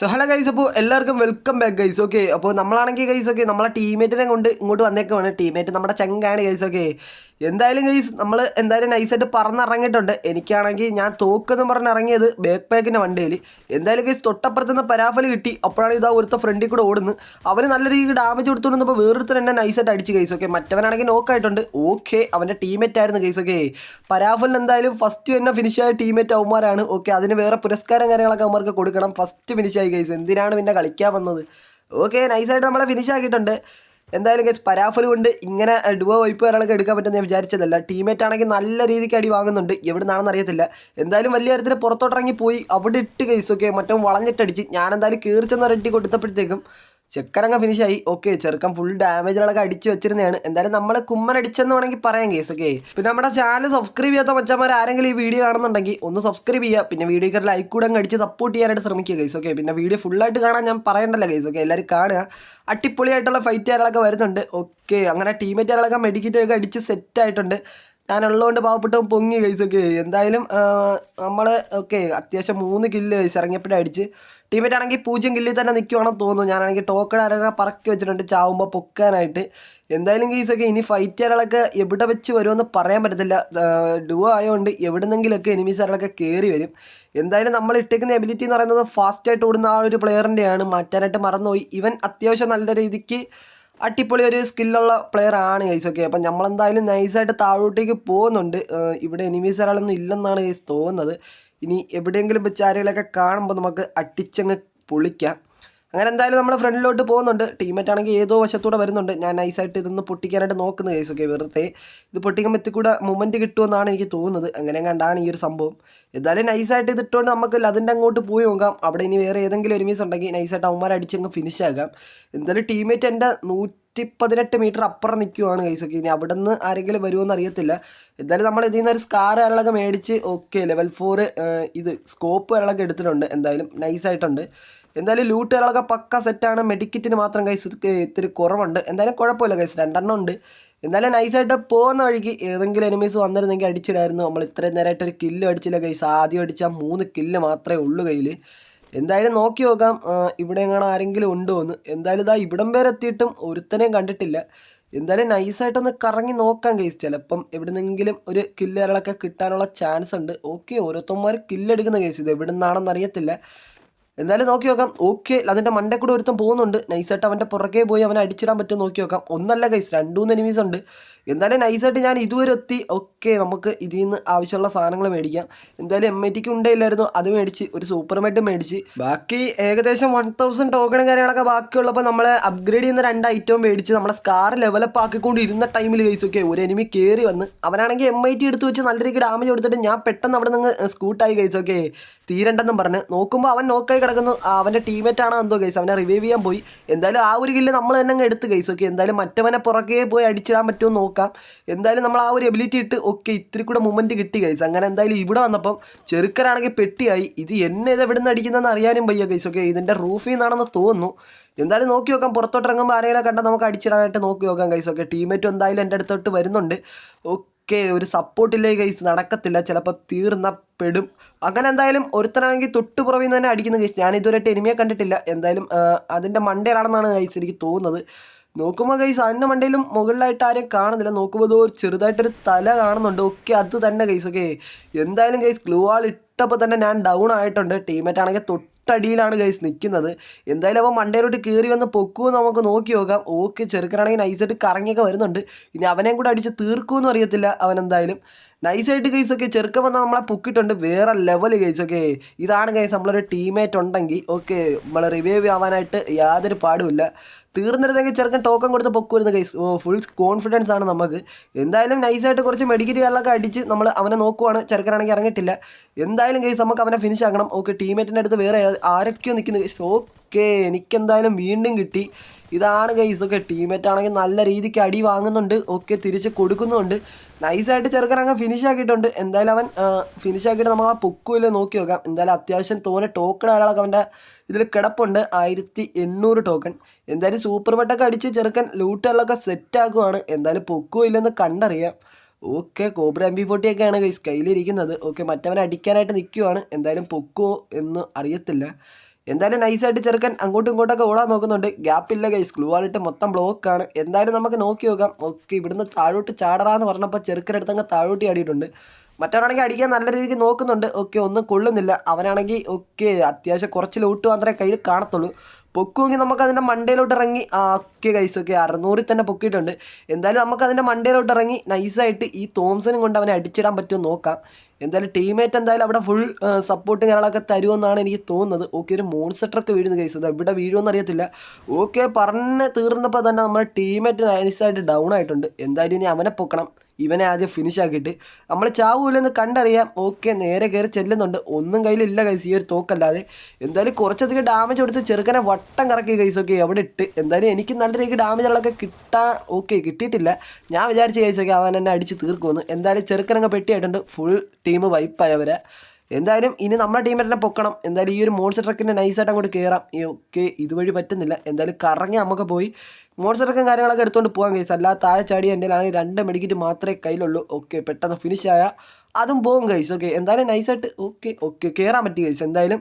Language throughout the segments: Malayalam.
സോ ഹലോ ഗൈസ് അപ്പോൾ എല്ലാവർക്കും വെൽക്കം ബാക്ക് ഗൈസ് ഓക്കെ അപ്പോൾ നമ്മളാണെങ്കിൽ ഗൈസ് ഓക്കെ നമ്മളെ ടീമേറ്റിനെ കൊണ്ട് ഇങ്ങോട്ട് വന്നേക്കുവാണ്. ടീമേറ്റ് നമ്മുടെ ചങ്കാണ് ഗൈസ് ഓക്കെ എന്തായാലും ഗൈസ് നമ്മൾ എന്തായാലും നൈസായിട്ട് പറന്നിറങ്ങിയിട്ടുണ്ട്. എനിക്കാണെങ്കിൽ ഞാൻ തോക്കെന്ന് പറഞ്ഞ് ഇറങ്ങിയത് ബാക്ക് പാക്കിന്റെ വണ്ടിയിൽ എന്തായാലും ഗൈസ് തൊട്ടപ്പുറത്ത് നിന്ന് പരാഫൽ കിട്ടി. അപ്പോഴാണ് ഇതാ ഒരുത്ത ഫ്രണ്ടിൽ കൂടെ ഓടുന്നത്. അവന് നല്ല രീതിയിൽ ഡാമേജ് കൊടുത്തുകൊണ്ടിരുന്നപ്പോൾ വേറൊരുത്തർ എന്നെ നൈസായിട്ട് അടിച്ച് ഗൈസ് ഓക്കെ മറ്റവനാണെങ്കിൽ നോക്കായിട്ടുണ്ട് ഓക്കെ അവന്റെ ടീംമേറ്റ് ആയിരുന്നു ഗൈസ് ഓക്കെ പരാഫലിന് എന്തായാലും ഫസ്റ്റ് തന്നെ ഫിനിഷ് ആയ ടീമേറ്റ് അവന്മാരാണ് ഓക്കെ അതിന് വേറെ പുരസ്കാരം കാര്യങ്ങളൊക്കെ അവന്മാർക്ക് കൊടുക്കണം. ഫസ്റ്റ് ഫിനിഷ് ആയി ഗൈസ് എന്തിനാണ് പിന്നെ കളിക്കാൻ വന്നത്? ഓക്കെ നൈസായിട്ട് നമ്മളെ ഫിനിഷ് ആക്കിയിട്ടുണ്ട്. എന്തായാലും ഗൈസ് പരാഫൽ കൊണ്ട് ഇങ്ങനെ ഡുവോ വൈപ്പ് ഒരാളൊക്കെ എടുക്കാൻ പറ്റുമെന്ന് ഞാൻ വിചാരിച്ചതല്ല. ടീമേറ്റ് ആണെങ്കിൽ നല്ല രീതിക്ക് അടി വാങ്ങുന്നുണ്ട്. എവിടെ നിന്നാണെന്ന് അറിയത്തില്ല. എന്തായാലും വലിയ കാര്യത്തിൽ പുറത്തോട്ടിറങ്ങി പോയി അവിടെ ഇട്ട് ഗൈസ് ഓക്കെ മറ്റും വളഞ്ഞിട്ടടിച്ച്. ഞാൻ എന്തായാലും കീറിച്ചെന്ന് ചെന്ന് ഒരട്ടി കൊടുത്തപ്പോഴത്തേക്കും ചെക്കനങ്ങ് ഫിനിഷ് ആയി. ഓക്കെ ചെറുക്കൻ ഫുൾ ഡാമേജുകളൊക്കെ അടിച്ചു വെച്ചിരുന്നതാണ്. എന്തായാലും നമ്മൾ കുമ്മൻ അടിച്ചെന്ന് വേണമെങ്കിൽ പറയാം കേസ് ഓക്കെ പിന്നെ നമ്മുടെ ചാനൽ സബ്സ്ക്രൈബ് ചെയ്യാത്ത മച്ചന്മാർ ആരെങ്കിലും ഈ വീഡിയോ കാണുന്നുണ്ടെങ്കിൽ ഒന്ന് സബ്സ്ക്രൈബ് ചെയ്യുക. പിന്നെ വീഡിയോക്ക് ലൈക്ക് കൂടെ അങ്ങ് അടിച്ച് സപ്പോർട്ട് ചെയ്യാനായിട്ട് ശ്രമിക്കുക കേസ് ഓക്കെ പിന്നെ വീഡിയോ ഫുള്ളായിട്ട് കാണാൻ ഞാൻ പറയണ്ടല്ലോ കേസ് ഓക്കെ എല്ലാവരും കാണുക. അടിപൊളിയായിട്ടുള്ള ഫൈറ്റ് കാര്യങ്ങളൊക്കെ വരുന്നുണ്ട് ഓക്കെ അങ്ങനെ ടീമേറ്റ് കാര്യങ്ങളൊക്കെ മെഡിക്കറ്റ് ഒക്കെ അടിച്ച് സെറ്റ് ആയിട്ടുണ്ട്. ഞാനുള്ളതുകൊണ്ട് പാവപ്പെട്ടവും പൊങ്ങി കഴിച്ചൊക്കെ എന്തായാലും നമ്മൾ ഓക്കെ അത്യാവശ്യം മൂന്ന് കില്ല് കഴിച്ച് ഇറങ്ങിയപ്പോഴേ അടിച്ച്. ടീമേറ്റ് ആണെങ്കിൽ പൂജ്യം കില്ലിൽ തന്നെ നിൽക്കുവാണെന്ന് തോന്നുന്നു. ഞാനാണെങ്കിൽ ടോക്കൺ ആരൊക്കെ പറക്കി വെച്ചിട്ടുണ്ട്. ചാവുമ്പോൾ പൊക്കാനായിട്ട്. എന്തായാലും കേസൊക്കെ ഇനി ഫൈറ്റ് ഫൈറ്റുകളൊക്കെ എവിടെ വെച്ച് വരുമെന്ന് പറയാൻ പറ്റത്തില്ല. ഡുവോ ആയതുകൊണ്ട് എവിടുന്നെങ്കിലൊക്കെ എനിമീസുകളൊക്കെ കയറി വരും. എന്തായാലും നമ്മൾ ഇട്ടേക്കുന്ന എബിലിറ്റി എന്ന് പറയുന്നത് ഫാസ്റ്റായിട്ട് ഓടുന്ന ആ ഒരു പ്ലെയറിന്റെയാണ് മാറ്റാനായിട്ട് മറന്നുപോയി. ഇവൻ അത്യാവശ്യം നല്ല രീതിക്ക് അടിപൊളി ഒരു സ്കില്ലുള്ള പ്ലെയർ ആണ് ഗൈസ് ഓക്കെ അപ്പം നമ്മളെന്തായാലും നൈസായിട്ട് താഴോട്ടേക്ക് പോകുന്നുണ്ട്. ഇവിടെ എനിമീസ് ഒരാളൊന്നും ഇല്ലെന്നാണ് ഗൈസ് തോന്നുന്നത്. ഇനി എവിടെയെങ്കിലും വെച്ച് കാണുമ്പോൾ നമുക്ക് അടിച്ചങ്ങ് പൊളിക്കാം. അങ്ങനെ എന്തായാലും നമ്മൾ ഫ്രണ്ടിലോട്ട് പോകുന്നുണ്ട്. ടീമേറ്റ് ആണെങ്കിൽ ഏതോ വശത്തൂടെ വരുന്നുണ്ട്. ഞാൻ നൈസായിട്ട് ഇതൊന്ന് പൊട്ടിക്കാനായിട്ട് നോക്കുന്നത് കേസ് ഓക്കെ വെറുതെ. ഇത് പൊട്ടിക്കുമ്പോൾ എത്തിക്കൂടെ കൂടെ മൊമെന്റ് കിട്ടുമെന്നാണ് എനിക്ക് തോന്നുന്നത്. അങ്ങനെ കണ്ടാണ് ഈ ഒരു സംഭവം. എന്തായാലും നൈസായിട്ട് ഇത് ഇട്ടുകൊണ്ട് നമുക്ക് അതിന്റെ അങ്ങോട്ട് പോയി നോക്കാം. അവിടെ ഇനി വേറെ ഏതെങ്കിലും ഒരുമീസ് ഉണ്ടെങ്കിൽ നൈസായിട്ട് അവന്മാർ അടിച്ചങ്ങ് ഫിനിഷ് ആക്കാം. എന്തായാലും ടീമേറ്റ് എന്റെ നൂറ്റി പതിനെട്ട് മീറ്റർ അപ്പുറം നിൽക്കുവാണ് കൈസൊക്കെ ഇനി അവിടെ നിന്ന് ആരെങ്കിലും വരുമോയെന്ന് അറിയത്തില്ല. എന്തായാലും നമ്മൾ ഇതിൽ നിന്ന് ഒരു സ്കാർ കാര്യങ്ങളൊക്കെ മേടിച്ച് ഓക്കെ ലെവൽ ഫോർ ഇത് സ്കോപ്പ് കാര്യങ്ങളൊക്കെ എടുത്തിട്ടുണ്ട്. എന്തായാലും നൈസായിട്ടുണ്ട്. എന്തായാലും ലൂട്ടുകളൊക്കെ പക്ക സെറ്റാണ്. മെഡിക്കറ്റിന് മാത്രം കൈസ് ഇത്തിരി കുറവുണ്ട്. എന്തായാലും കുഴപ്പമില്ല കൈസ് രണ്ടെണ്ണം ഉണ്ട് എന്തായാലും നൈസായിട്ട് പോകുന്ന വഴിക്ക് ഏതെങ്കിലും എനിമീസ് വന്നിരുന്നെങ്കിൽ അടിച്ചിടായിരുന്നു. നമ്മൾ ഇത്രയും നേരമായിട്ട് ഒരു കില്ല് അടിച്ചില്ല കൈസ് ആദ്യം അടിച്ചാൽ മൂന്ന് കില്ല് മാത്രമേ ഉള്ളൂ കയ്യിൽ. എന്തായാലും നോക്കി നോക്കാം. ഇവിടെ എങ്ങനെ ആരെങ്കിലും ഉണ്ടോ എന്ന്. എന്തായാലും ഇതാ ഇവിടം വരെ എത്തിയിട്ടും ഒരുത്തനെയും കണ്ടിട്ടില്ല. എന്തായാലും നൈസായിട്ടൊന്ന് കറങ്ങി നോക്കാം കേസ് ചിലപ്പം എവിടുന്നെങ്കിലും ഒരു കില്ലുകളൊക്കെ കിട്ടാനുള്ള ചാൻസ് ഉണ്ട്. ഓക്കെ ഓരോരുത്തന്മാർ കില്ലെടുക്കുന്ന കേസ് ഇത് എവിടെ നിന്നാണെന്ന് അറിയത്തില്ല. എന്തായാലും നോക്കി നോക്കാം. ഓക്കെ അതിന്റെ മണ്ടേ കൂടെ ഒരുത്തൻ പോകുന്നുണ്ട്. നൈസായിട്ട് അവന്റെ പുറകെ പോയി അവനെ അടിച്ചിടാൻ പറ്റും നോക്കി നോക്കാം. ഒന്നല്ല കൈസ് രണ്ടൂന്ന് എനിമീസ് ഉണ്ട്. എന്തായാലും നൈസായിട്ട് ഞാൻ ഇതുവരെ എത്തി. ഓക്കെ നമുക്ക് ഇതിൽ നിന്ന് ആവശ്യമുള്ള സാധനങ്ങൾ മേടിക്കാം. എന്തായാലും എം ഐ ടിക്ക് ഉണ്ടായില്ലായിരുന്നു അത് മേടിച്ച് ഒരു സൂപ്പർ മെറ്റ് മേടിച്ച്. ബാക്കി ഏകദേശം വൺ തൗസൻഡ് ടോക്കണും കാര്യങ്ങളൊക്കെ ബാക്കിയുള്ളപ്പോൾ നമ്മൾ അപ്ഗ്രേഡ് ചെയ്യുന്ന രണ്ട് ഐറ്റവും മേടിച്ച് നമ്മളെ സ്കാർ ലെവലപ്പ് ആക്കിക്കൊണ്ട് ഇരുന്ന ടൈമിൽ കഴിച്ചൊക്കെ ഒരു എനിമി കയറി വന്ന് അവനാണെങ്കിൽ എം ഐ ടി എടുത്ത് വെച്ച് നല്ല രീതിക്ക് ഡാമേജ് കൊടുത്തിട്ട് ഞാൻ പെട്ടെന്ന് അവിടെ നിന്ന് സ്കൂട്ടായി കഴിച്ചൊക്കെ തീരണ്ടെന്നും പറഞ്ഞ്. നോക്കുമ്പോൾ അവൻ നോക്കായി കിടക്കുന്നു. അവന്റെ ടീമേറ്റ് ആണോ എന്തോ കേസ് അവനെ റിവൈവ് ചെയ്യാൻ പോയി. എന്തായാലും ആ ഒരു കില്ല് നമ്മൾ തന്നെ അങ്ങ് എടുത്ത് കേസ് ഓക്കെ എന്തായാലും മറ്റവനെ പുറകെ പോയി അടിച്ചിടാൻ പറ്റുമോ നോക്കാം. എന്തായാലും നമ്മൾ ആ ഒരു എബിലിറ്റി ഇട്ട് ഓക്കെ ഇത്തിരി കൂടെ മൂമെന്റ് കിട്ടി കൈസ് അങ്ങനെ എന്തായാലും ഇവിടെ വന്നപ്പം ചെറുക്കനാണെങ്കിൽ പെട്ടിയായി. ഇത് എന്നെ ഇത് എവിടെ നിന്ന് അടിക്കുന്നതെന്ന് അറിയാനും വയ്യ കൈസ് ഓക്കെ ഇതിന്റെ റൂഫിൽ നിന്നാണെന്ന് തോന്നുന്നു. എന്തായാലും നോക്കി നോക്കാം. പുറത്തോട്ട് ഇറങ്ങുമ്പോൾ ആരെങ്കിലും കണ്ടാൽ നമുക്ക് അടിച്ചിടാനായിട്ട് നോക്കി നോക്കാം കൈസ് ഓക്കെ ടീമേറ്റും എന്തായാലും എന്റെ അടുത്തോട്ട് വരുന്നുണ്ട്. ഓക്കെ ഒരു സപ്പോർട്ടില്ലേ ഗൈസ് നടക്കത്തില്ല. ചിലപ്പോൾ തീർന്ന പെടും. അങ്ങനെ എന്തായാലും ഒരുത്തനാണെങ്കിൽ തൊട്ടുപുറവിൽ നിന്ന് തന്നെ അടിക്കുന്ന ഗൈസ് ഞാൻ ഇതുവരെ എനിമിയെ കണ്ടിട്ടില്ല. എന്തായാലും അതിന്റെ മണ്ടയിലാണെന്നാണ് ഗൈസ് എനിക്ക് തോന്നുന്നത്. നോക്കുമ്പോൾ ഗൈസ് അതിന്റെ മണ്ടയിലും മുകളിലായിട്ട് ആരെയും കാണുന്നില്ല. നോക്കുമ്പോൾ ഒരു ചെറുതായിട്ടൊരു തല കാണുന്നുണ്ട്. ഓക്കെ അത് തന്നെ ഗൈസ് ഓക്കെ എന്തായാലും ഗൈസ് ഗ്ലൂ ആൾ ഇട്ടപ്പോൾ തന്നെ ഞാൻ ഡൗൺ ആയിട്ടുണ്ട്. ടീമേറ്റ് ആണെങ്കിൽ തൊട്ടടിയിലാണ് ഗൈസ് നിൽക്കുന്നത് എന്തായാലും അവൻ മണ്ടയിലോട്ട് കയറി വന്ന് പൊക്കുമെന്ന് നമുക്ക് നോക്കി നോക്കാം. ഓക്കെ ചെറുക്കനാണെങ്കിൽ നൈസായിട്ട് കറങ്ങിയൊക്കെ വരുന്നുണ്ട്. ഇനി അവനെയും കൂടെ അടിച്ച് തീർക്കുമെന്ന് അറിയത്തില്ല അവൻ എന്തായാലും. നൈസായിട്ട് ഗൈസ് ഒക്കെ ചെറുക്കം വന്നാൽ നമ്മളെ പൊക്കിയിട്ടുണ്ട്. വേറെ ലെവൽ ഗൈസ് ഒക്കെ. ഇതാണ് ഗൈസ് നമ്മളൊരു ടീമേറ്റ് ഉണ്ടെങ്കിൽ ഓക്കെ നമ്മൾ റിവൈവ് ആവാനായിട്ട് യാതൊരു പാടുമില്ല. തീർന്നിരുന്നെങ്കിൽ ചെറുക്കൻ ടോക്കൺ കൊടുത്ത് പൊക്കുവരുന്ന കൈസ് ഓ ഫുൾ കോൺഫിഡൻസ് ആണ് നമുക്ക്. എന്തായാലും നൈസായിട്ട് കുറച്ച് മെഡിക്കറ്റ് കാര്യങ്ങളൊക്കെ അടിച്ച് നമ്മൾ അവനെ നോക്കുവാണ്. ചെറുക്കനാണെങ്കിൽ ഇറങ്ങിയിട്ടില്ല. എന്തായാലും കൈസ് നമുക്ക് അവനെ ഫിനിഷ് ആക്കണം. ഓക്കെ ടീമേറ്റിന്റെ അടുത്ത് വേറെ ആരൊക്കെയോ നിൽക്കുന്നു ഗൈസ് ഓക്കെ എനിക്കെന്തായാലും വീണ്ടും കിട്ടി. ഇതാണ് ഗൈസ് ഓക്കെ ടീമേറ്റ് ആണെങ്കിൽ നല്ല രീതിക്ക് അടി വാങ്ങുന്നുണ്ട്. ഓക്കെ തിരിച്ച് കൊടുക്കുന്നുണ്ട്. നൈസായിട്ട് ചെറുക്കൻ അങ്ങ് ഫിനിഷ് ആക്കിയിട്ടുണ്ട്. എന്തായാലും അവൻ ഫിനിഷ് ആക്കിയിട്ട് നമുക്ക് ആ പൊക്കുമില്ല നോക്കി നോക്കാം. എന്തായാലും അത്യാവശ്യം തോനെ ടോക്കൺ ആരാളൊക്കെ അവന്റെ ഇതിൽ കിടപ്പുണ്ട്. ആയിരത്തി എണ്ണൂറ് ടോക്കൺ എന്തായാലും സൂപ്പർ ബട്ടൊക്കെ അടിച്ച് ചെറുക്കൻ ലൂട്ടുകളിലൊക്കെ സെറ്റ് ആക്കുവാണ്. എന്തായാലും പൊക്കുമില്ലെന്ന് കണ്ടറിയാം. ഓക്കെ കോബ്ര എം ബി ഫോർട്ടിയൊക്കെയാണ് കയ്യിലിരിക്കുന്നത്. ഓക്കെ മറ്റവനെ അടിക്കാനായിട്ട് നിൽക്കുവാണ് എന്തായാലും പൊക്കോ എന്ന് അറിയത്തില്ല. എന്തായാലും നൈസായിട്ട് ചെറുക്കൻ അങ്ങോട്ടും ഇങ്ങോട്ടൊക്കെ ഓടാൻ നോക്കുന്നുണ്ട്. ഗ്യാപ്പില്ല ഗൈസ് ഗ്ലൂ ആളിട്ട് മൊത്തം ബ്ലോക്കാണ് എന്തായാലും നമുക്ക് നോക്കി നോക്കാം. ഓക്കെ ഇവിടുന്ന് താഴോട്ട് ചാടറാന്ന് പറഞ്ഞപ്പോൾ ചെറുക്കനടുത്ത് അങ്ങ് താഴോട്ട് ആടിയിട്ടുണ്ട് മറ്റവനാണെങ്കിൽ അടിക്കാൻ നല്ല രീതിക്ക് നോക്കുന്നുണ്ട്. ഓക്കെ ഒന്നും കൊള്ളുന്നില്ല. അവനാണെങ്കിൽ ഓക്കെ അത്യാവശ്യം കുറച്ച് ലൂട്ട് മാത്രമേ കയ്യിൽ കാണത്തുള്ളൂ. പൊക്കുമെങ്കിൽ നമുക്ക് അതിന്റെ മണ്ടയിലോട്ട് ഇറങ്ങി ഓക്കെ കൈസ് ഓക്കെ അറുന്നൂറിൽ തന്നെ പൊക്കിയിട്ടുണ്ട്. എന്തായാലും നമുക്ക് അതിന്റെ മണ്ടയിലോട്ട് ഇറങ്ങി നൈസായിട്ട് ഈ തോംസനും കൊണ്ട് അവനെ അടിച്ചിടാൻ പറ്റുമോ നോക്കാം. എന്തായാലും ടീംമേറ്റ് എന്തായാലും അവിടെ ഫുൾ സപ്പോർട്ടും കാര്യങ്ങളൊക്കെ തരുമെന്നാണ് എനിക്ക് തോന്നുന്നത്. ഓക്കെ ഒരു മോൺസെറ്ററൊക്കെ വീഴുന്ന കേസ് അത് എവിടെ വീഴുമെന്ന് അറിയത്തില്ല. ഓക്കെ പറഞ്ഞ് തീർന്നപ്പോൾ തന്നെ നമ്മുടെ ടീമേറ്റ് നൈസായിട്ട് ഡൗൺ ആയിട്ടുണ്ട്. എന്തായാലും ഇനി അവനെ പൊക്കണം. ഇവനെ ആദ്യം ഫിനിഷ് ആക്കിയിട്ട് നമ്മൾ ചാവൂലെന്ന് കണ്ടറിയാം. ഓക്കെ നേരെ കയറി ചെല്ലുന്നുണ്ട്. ഒന്നും കയ്യിലില്ല കൈസ് ഈ ഒരു തോക്കല്ലാതെ. എന്തായാലും കുറച്ചധികം ഡാമേജ് കൊടുത്ത് ചെറുക്കനെ വട്ടം കറക്കി കൈസ് ഒക്കെ അവിടെ ഇട്ട്? എന്തായാലും എനിക്ക് നല്ല രീതിക്ക് ഡാമേജുകളൊക്കെ കിട്ടാൻ ഓക്കെ കിട്ടിയിട്ടില്ല. ഞാൻ വിചാരിച്ച കൈസൊക്കെ അവൻ എന്നെ അടിച്ച് തീർക്കുമെന്ന്. എന്തായാലും ചെറുക്കനങ്ങ് പെട്ടിയായിട്ടുണ്ട്. ഫുൾ ടീം വൈപ്പായവരെ എന്തായാലും ഇനി നമ്മുടെ ടീമിൽ തന്നെ പൊക്കണം. എന്തായാലും ഈ ഒരു മോൺസ്റ്റർ ട്രക്കിന്റെ നൈസായിട്ട് അങ്ങോട്ട് കയറാം ഓക്കെ ഇതുവഴി പറ്റുന്നില്ല. എന്തായാലും കറങ്ങി നമുക്ക് പോയി. മോൺസ്റ്റർ ട്രക്കും കാര്യങ്ങളൊക്കെ എടുത്തുകൊണ്ട് പോകാൻ കഴിയും. അല്ലാതെ താഴെ ചാടി എന്റെ ആണെങ്കിൽ രണ്ട് മെഡിക്കറ്റ് മാത്രമേ കയ്യിലുള്ളൂ. ഓക്കെ പെട്ടെന്ന് ഫിനിഷ് ആയ അതും പോകും കൈസ് ഓക്കെ എന്തായാലും നൈസായിട്ട് ഓക്കെ ഓക്കെ കയറാൻ പറ്റി കൈസ് എന്തായാലും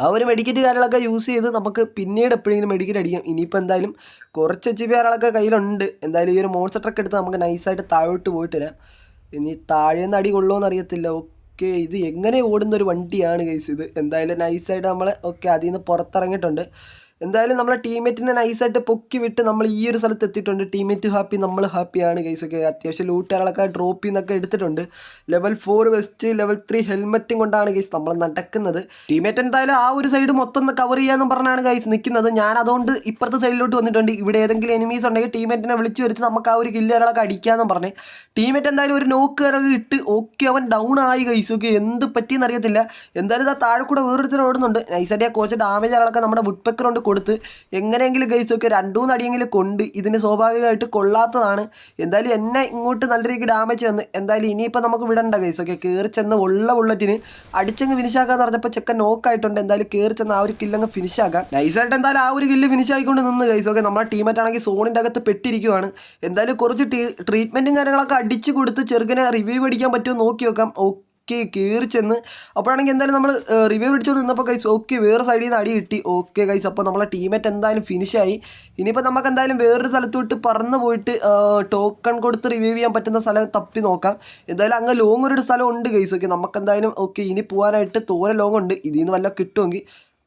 ആ ഒരു മെഡിക്കറ്റ് കാര്യങ്ങളൊക്കെ യൂസ് ചെയ്ത് നമുക്ക് പിന്നീട് എപ്പോഴെങ്കിലും മെഡിക്കറ്റ് അടിക്കാം. ഇനിയിപ്പോൾ എന്തായാലും കുറച്ച് എച്ച് പി കാര്യങ്ങളൊക്കെ കയ്യിലുണ്ട്. എന്തായാലും ഈ ഒരു മോൺസ്റ്റർ ട്രക്ക് എടുത്ത് നമുക്ക് നൈസായിട്ട് താഴോട്ട് പോയിട്ട് വരാം. ഇനി താഴേന്ന് അടി കൊള്ളുമോ അറിയത്തില്ല. ഓക്കെ ഇത് എങ്ങനെ ഓടുന്ന ഒരു വണ്ടിയാണ് കേസ് ഇത്. എന്തായാലും നൈസായിട്ട് നമ്മൾ ഓക്കെ അതിൽ നിന്ന് പുറത്തിറങ്ങിയിട്ടുണ്ട്. എന്തായാലും നമ്മളെ ടീമേറ്റിനെ നൈസായിട്ട് പൊക്കി വിട്ട് നമ്മൾ ഈ ഒരു സ്ഥലത്ത് എത്തിയിട്ടുണ്ട്. ടീമേറ്റ് ഹാപ്പി നമ്മൾ ഹാപ്പിയാണ് ഗൈസ് ഒക്കെ. അത്യാവശ്യം ലൂട്ടുകളൊക്കെ ഡ്രോപ്പ് ചെയ്യുന്നൊക്കെ എടുത്തിട്ടുണ്ട്. Level four vest level three ഹെൽമെറ്റും കൊണ്ടാണ് ഗൈസ് നമ്മൾ നടക്കുന്നത്. ടീമേറ്റ് എന്തായാലും ആ ഒരു സൈഡ് മൊത്തം ഒന്ന് കവർ ചെയ്യാമെന്ന് പറഞ്ഞാണ് ഗൈസ് നിൽക്കുന്നത് ഞാൻ അതുകൊണ്ട് ഇപ്പുറത്തെ സൈഡിലോട്ട് വന്നിട്ടുണ്ട്. ഇവിടെ ഏതെങ്കിലും എനിമീസ് ഉണ്ടെങ്കിൽ ടീമേറ്റിനെ വിളിച്ചു വരുത്തി നമുക്ക് ആ ഒരു കില്ലുകളൊക്കെ അടിക്കാമെന്ന് പറഞ്ഞ്. ടീമേറ്റ് എന്തായാലും ഒരു നോക്ക് കയറൊക്കെ ഇട്ട് ഓക്കെ അവൻ ഡൗൺ ആയി ഗൈസ് ഓക്കെ എന്ത് പറ്റിയെന്ന് അറിയത്തില്ല. എന്തായാലും താഴെ കൂടെ വേറൊരുത്തർ ഓടുന്നുണ്ട്. നൈസായിട്ട് ആ കോച്ച് ഡാമേജ് ആളൊക്കെ നമ്മുടെ വുഡ്പെക്കർ കൊണ്ട് കൊടുത്ത് എങ്ങനെയെങ്കിലും ഗൈസ് ഒക്കെ രണ്ടു മൂന്ന് അടിയെങ്കിലും കൊണ്ട് ഇതിന് സ്വാഭാവികമായിട്ട് കൊള്ളാത്തതാണ്. എന്തായാലും എന്നെ ഇങ്ങോട്ട് നല്ല രീതിക്ക് ഡാമേജ് വന്ന് എന്തായാലും ഇനിയിപ്പോൾ നമുക്ക് വിടണ്ട ഗൈസ് ഒക്കെ. കയറി ചെന്ന് ഉള്ള ബുള്ളറ്റിന് അടിച്ചങ്ങ് ഫിനിഷാക്കാന്ന് പറഞ്ഞപ്പോൾ ചെക്കൻ നോക്കായിട്ടുണ്ട് എന്തായാലും കയറി ചെന്ന് ആ ഒരു കില്ലങ്ങ് ഫിനിഷാക്കാം നൈസായിട്ട് എന്തായാലും ആ ഒരു കില്ല് ഫിനിഷ് ആയിക്കൊണ്ട് നിന്ന് ഗൈസ് ഒക്കെ. നമ്മുടെ ടീമേറ്റ് ആണെങ്കിൽ സോണിന്റെ അകത്ത് പെട്ടിരിക്കുവാണ്. എന്തായാലും കുറച്ച് ട്രീറ്റ്മെന്റും കാര്യങ്ങളൊക്കെ അടിച്ച് കൊടുത്ത് ചെറുക്കനെ റിവ്യൂ പഠിക്കാൻ പറ്റുമോ നോക്കി നോക്കാം. ഓക്കെ കയറി ചെന്ന് അപ്പോഴാണെങ്കിൽ എന്തായാലും നമ്മൾ റിവ്യൂ പിടിച്ചോണ്ട് നിന്നപ്പോൾ കൈസ് ഓക്കെ വേറെ സൈഡിൽ നിന്ന് അടി കിട്ടി. ഓക്കെ കൈസ് അപ്പോൾ നമ്മളെ ടീമേറ്റ് എന്തായാലും ഫിനിഷായി ഇനിയിപ്പോൾ നമുക്ക് എന്തായാലും വേറൊരു സ്ഥലത്തോട്ട് പറന്ന് പോയിട്ട് ടോക്കൺ കൊടുത്ത് റിവ്യൂ ചെയ്യാൻ പറ്റുന്ന സ്ഥലം തപ്പി നോക്കാം. എന്തായാലും അങ്ങ് ലോങ് ഒരു സ്ഥലം ഉണ്ട് കൈസ് ഓക്കെ നമുക്ക് എന്തായാലും ഓക്കെ ഇനി പോകാനായിട്ട് തോനെ ലോങ് ഉണ്ട്. ഇതിൽ നിന്ന് വല്ല കിട്ടുമെങ്കിൽ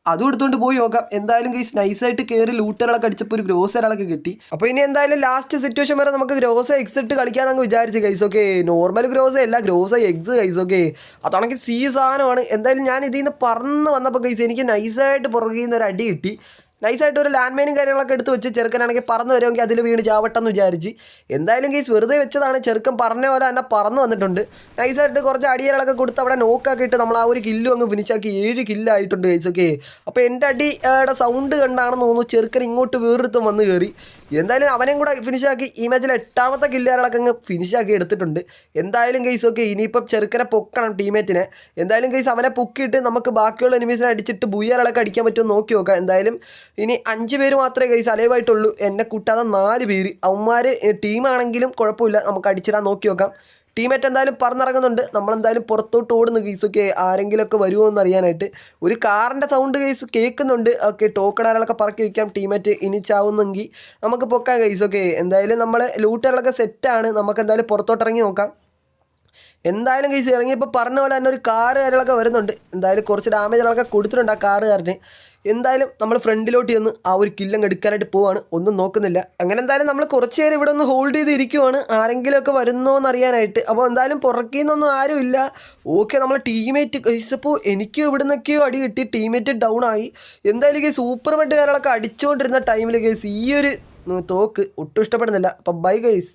അതും എടുത്തുകൊണ്ട് പോയി നോക്കാം എന്തായാലും ഗൈസ് നൈസായിട്ട് കയറി ലൂട്ടറുകളൊക്കെ അടിച്ചപ്പോൾ ഒരു ഗ്രോസറുകളൊക്കെ കിട്ടി. അപ്പോൾ ഇനി എന്തായാലും ലാസ്റ്റ് സിറ്റുവേഷൻ വരെ നമുക്ക് ഗ്രോസ ഇട്ട് കളിക്കാന്നങ്ങ് വിചാരിച്ച് ഗൈസ് ഓക്കെ നോർമൽ ഗ്രോസ അല്ല ഗ്രോസ എക്സ് ഗൈസ് ഓക്കെ അതാണെങ്കിൽ സി സാധനമാണ്. എന്തായാലും ഞാൻ ഇതിൽ നിന്ന് പറന്ന് വന്നപ്പോൾ ഗൈസ് എനിക്ക് നൈസായിട്ട് പുറകിൽ നിന്ന് ഒരു അടി കിട്ടി. നൈസായിട്ട് ഒരു ലാൻഡ് മൈനും കാര്യങ്ങളൊക്കെ എടുത്ത് വെച്ച് ചെറുക്കനാണെങ്കിൽ പറന്ന് വരുമെങ്കിൽ അതിൽ വീണ് ചാവട്ടെന്ന് വിചാരിച്ച്. എന്തായാലും കേസ് വെറുതെ വെച്ചതാണ്. ചെറുക്കൻ പറഞ്ഞ പോലെ തന്നെ പറന്ന് വന്നിട്ടുണ്ട്. നൈസായിട്ട് കുറച്ച് അടിയലൊക്കെ കൊടുത്ത് അവിടെ നോക്കാക്കിയിട്ട് നമ്മൾ ആ ഒരു കില്ലും അങ്ങ് ഫിനിഷാക്കി ഏഴ് കില്ലായിട്ടുണ്ട് കേസ് ഓക്കെ അപ്പോൾ എന്റെ അടിയുടെ സൗണ്ട് കണ്ടാണെന്ന് തോന്നുന്നു ചെറുക്കൻ ഇങ്ങോട്ട് വേറൊരുത്തും വന്ന് കയറി എന്തായാലും അവനെയും കൂടെ ഫിനിഷാക്കി ഈ മാച്ചിൽ എട്ടാമത്തെ കില്ലുകാരകളൊക്കെ അങ്ങ് ഫിനിഷാക്കി എടുത്തിട്ടുണ്ട്. എന്തായാലും കേസ് ഓക്കെ ഇനിയിപ്പം ചെറുക്കനെ പൊക്കണം ടീമേറ്റിനെ എന്തായാലും കേസ് അവനെ പൊക്കിയിട്ട് നമുക്ക് ബാക്കിയുള്ള എനിമീസിനെ അടിച്ചിട്ട് ബുയ്യാറുകളൊക്കെ അടിക്കാൻ പറ്റുമോ നോക്കി നോക്കാം. എന്തായാലും ഇനി അഞ്ച് പേര് മാത്രമേ കേസ് അലൈവായിട്ടുള്ളൂ എന്നെ കൂട്ടാതെ നാല് പേര്. അവന്മാർ ടീമാണെങ്കിലും കുഴപ്പമില്ല. നമുക്ക് അടിച്ചിടാൻ നോക്കി നോക്കാം. ടീമേറ്റ് എന്തായാലും പറന്നിറങ്ങുന്നുണ്ട്. നമ്മളെന്തായാലും പുറത്തോട്ട് ഓടുന്ന കേസൊക്കെ ആരെങ്കിലുമൊക്കെ വരുമോ എന്ന് അറിയാനായിട്ട്. ഒരു കാറിന്റെ സൗണ്ട് കേസ് കേൾക്കുന്നുണ്ട്. ഓക്കെ ടോക്കണാരകളൊക്കെ പറക്കി വയ്ക്കാം ടീമേറ്റ് ഇനി ചാവുന്നെങ്കിൽ നമുക്ക് പൊക്കാം കേസൊക്കെ എന്തായാലും നമ്മൾ ലൂട്ടുകളൊക്കെ സെറ്റാണ് നമുക്ക് എന്തായാലും പുറത്തോട്ട് ഇറങ്ങി നോക്കാം. എന്തായാലും കേസ് ഇറങ്ങിയപ്പോൾ പറഞ്ഞ പോലെ തന്നെ ഒരു കാറ് കാര്യങ്ങളൊക്കെ വരുന്നുണ്ട്. എന്തായാലും കുറച്ച് ഡാമേജുകളൊക്കെ കൊടുത്തിട്ടുണ്ട് ആ കാറുകാരന് എന്തായാലും നമ്മൾ ഫ്രണ്ടിലോട്ട് ചെന്ന് ആ ഒരു കില്ലങ്ങ് എടുക്കാനായിട്ട് പോവാണ്. ഒന്നും നോക്കുന്നില്ല. അങ്ങനെ എന്തായാലും നമ്മൾ കുറച്ച് നേരം ഇവിടെ ഒന്ന് ഹോൾഡ് ചെയ്തിരിക്കുവാണ്. ആരെങ്കിലുമൊക്കെ വരുന്നോ എന്നറിയാനായിട്ട് അപ്പോൾ എന്തായാലും പുറകിൽ നിന്നൊന്നും ആരുമില്ല ഓക്കെ നമ്മൾ ടീമേറ്റ് കഴിച്ചപ്പോൾ എനിക്ക് ഇവിടെ നിന്നൊക്കെയോ അടി കിട്ടി. ടീമേറ്റ് ഡൗൺ ആയി. എന്തായാലും ഈ സൂപ്പർ കാര്യങ്ങളൊക്കെ അടിച്ചുകൊണ്ടിരുന്ന ടൈമിൽ കേസ് ഈ ഒരു തോക്ക് ഒട്ടും ഇഷ്ടപ്പെടുന്നില്ല. അപ്പം ബൈ ഗൈസ്